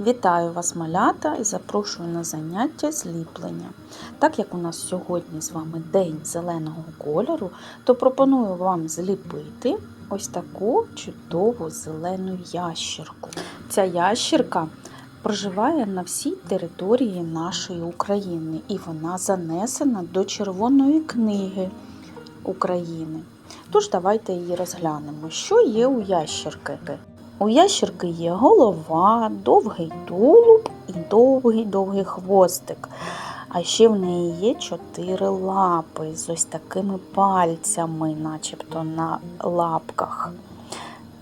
Вітаю вас, малята, і запрошую на заняття зліплення. Так як у нас сьогодні з вами день зеленого кольору, то пропоную вам зліпити ось таку чудову зелену ящерку. Ця ящерка проживає на всій території нашої України і вона занесена до Червоної книги України. Тож давайте її розглянемо, що є у ящерки. У ящерки є голова, довгий тулуб і довгий-довгий хвостик. А ще в неї є чотири лапи з ось такими пальцями, начебто на лапках.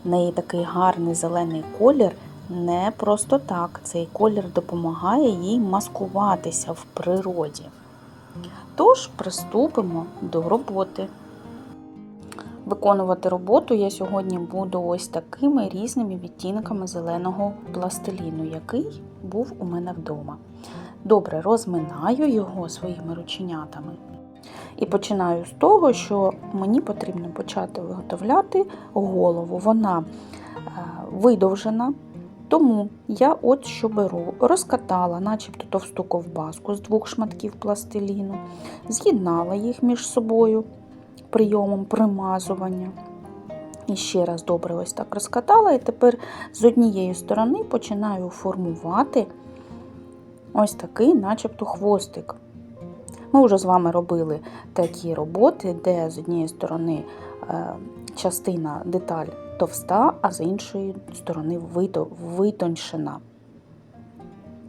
В неї такий гарний зелений колір. Не просто так. Цей колір допомагає їй маскуватися в природі. Тож приступимо до роботи. Виконувати роботу я сьогодні буду ось такими різними відтінками зеленого пластиліну, який був у мене вдома. Добре розминаю його своїми рученятами. І починаю з того, що мені потрібно почати виготовляти голову. Вона видовжена, тому я от що беру, розкатала, начебто товсту ковбаску з двох шматків пластиліну, з'єднала їх між собою прийомом примазування. І ще раз добре ось так розкатала, і тепер з однієї сторони починаю формувати ось такий, начебто, хвостик. Ми вже з вами робили такі роботи, де з однієї сторони частина деталь товста, а з іншої сторони витончена.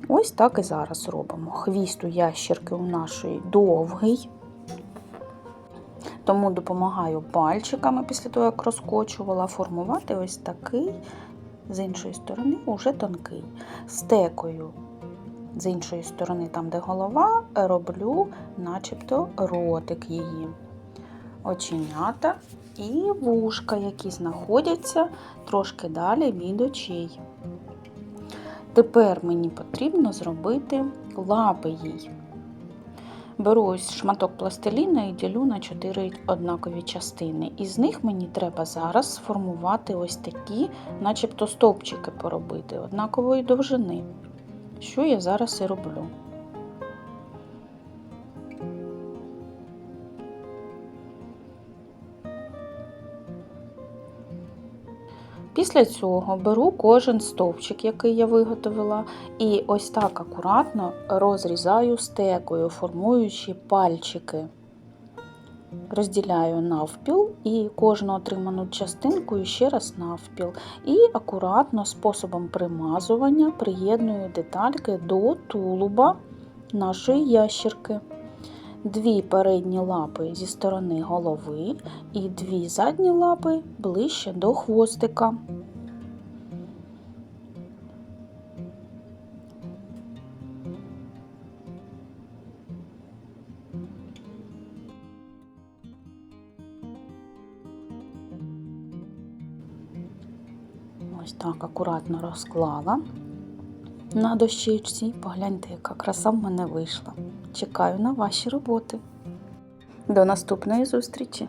Ось так і зараз робимо. Хвіст у ящерки у нашої довгий. Тому допомагаю пальчиками після того, як розкочувала, формувати ось такий, з іншої сторони, уже тонкий. Стекою, з іншої сторони, там, де голова, роблю начебто ротик її. Оченята і вушка, які знаходяться трошки далі від очей. Тепер мені потрібно зробити лапи їй. Беру ось шматок пластиліна і ділю на 4 однакові частини. Із них мені треба зараз сформувати ось такі, начебто стовпчики поробити однакової довжини. Що я зараз і роблю. Після цього беру кожен стовпчик, який я виготовила, і ось так акуратно розрізаю стекою, формуючи пальчики. Розділяю навпіл і кожну отриману частинку ще раз навпіл. І акуратно способом примазування приєдную детальки до тулуба нашої ящерки. Дві передні лапи зі сторони голови і дві задні лапи ближче до хвостика. Ось так акуратно розклала на дощечці. Погляньте, яка краса в мене вийшла. Чекаю на ваші роботи. До наступної зустрічі!